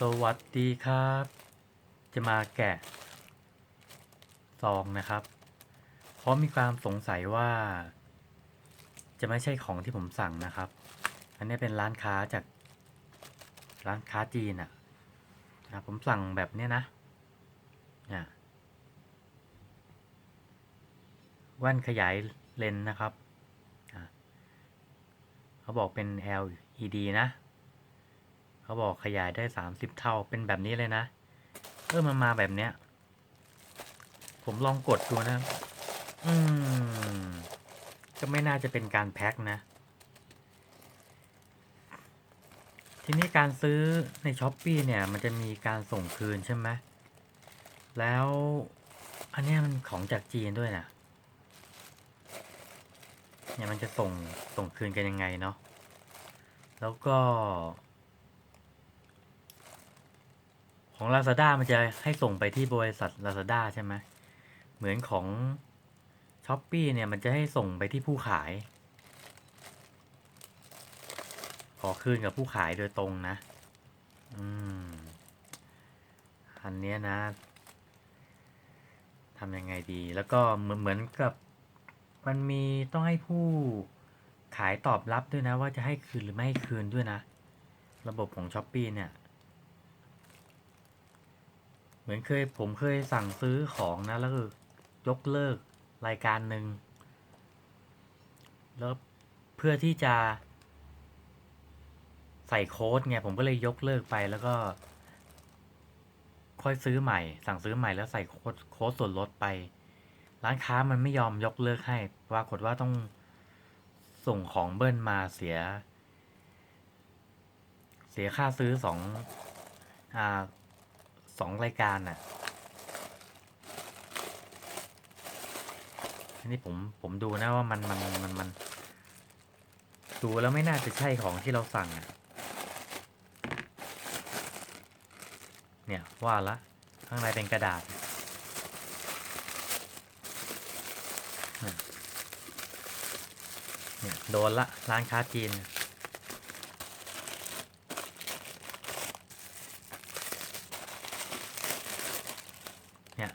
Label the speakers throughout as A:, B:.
A: สวัสดีครับ จะมาแกะซองนะครับ เพราะมีความสงสัยว่า จะไม่ใช่ของที่ผมสั่งนะครับ อันนี้เป็นร้านค้าจากร้านค้าจีนอะนะผมสั่งแบบนี้นะเนี่ยแว่นขยายเลนส์นะครับ เขาบอกเป็น LED นะ เขาบอกขยายได้สามสิบเท่าเป็นแบบนี้เลยนะ เออมันมาแบบเนี้ย ผมลองกดดูนะ อืม ก็ไม่น่าจะเป็นการแพ็คนะ ทีนี้การซื้อในช้อปปีเนี่ย มันจะมีการส่งคืนใช่ไหมแล้วอันนี้มันของจากจีนด้วยนะเนี่ยมันจะส่งส่งคืนกันยังไงเนาะแล้วก็ ของ Lazada มันจะให้ส่งไปที่บริษัท Lazada ใช่ไหมเหมือนของ s h อ p e e เนี่ยมันจะให้ส่งไปที่ผู้ขาย ขอคืนกับผู้ขายโดยตรงนะ อืม อันเนี้ยนะทำยังไงดี แล้วก็เหมือนเหมือนกับ มันมีต้องให้ผู้ขายตอบรับด้วยนะ ว่าจะให้คืนหรือไม่ให้คืนด้วยนะ ระบบของ s h อ p e e เนี่ย เหมือนเคยผมเคยสั่งซื้อของนะ แล้วก็ยกเลิกรายการหนึ่งแล้วเพื่อที่จะ ใส่โค้ดไงผมก็เลยยกเลิกไปแล้วก็ ค่อยซื้อใหม่ สั่งซื้อใหม่แล้วใส่โค้ดโค้ดส่วนลดไป ร้านค้ามันไม่ยอมยกเลิกให้ปรากฏว่าต้องส่งของเบิ้ลมาเสีย เสียค่าซื้อสองอ่า สองรายการน่ะ อันนี้ผมผมดูนะว่ามันมันมันมันดูแล้วไม่น่าจะใช่ของที่เราสั่งอะ เนี่ยว่าละ ข้างในเป็นกระดาษเนี่ยโดนละร้านค้าจีน เนี่ย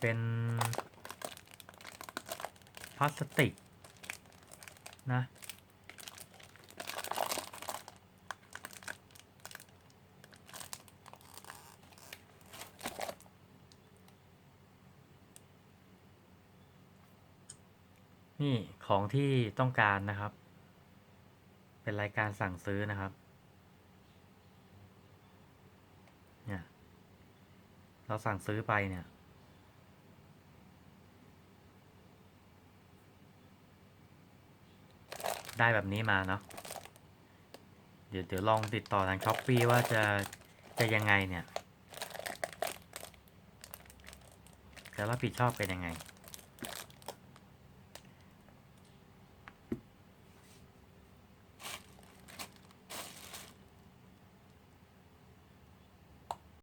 A: เป็นพลาสติกนะนี่ของที่ต้องการนะครับ เป็นรายการสั่งซื้อนะครับ เนี่ย เราสั่งซื้อไปเนี่ย ได้แบบนี้มาเนาะเดี๋ยวเดี๋ยวลองติดต่อทางช้อปปีว่าจะจะยังไงเนี่ยจะรับผิดชอบเป็นยังไง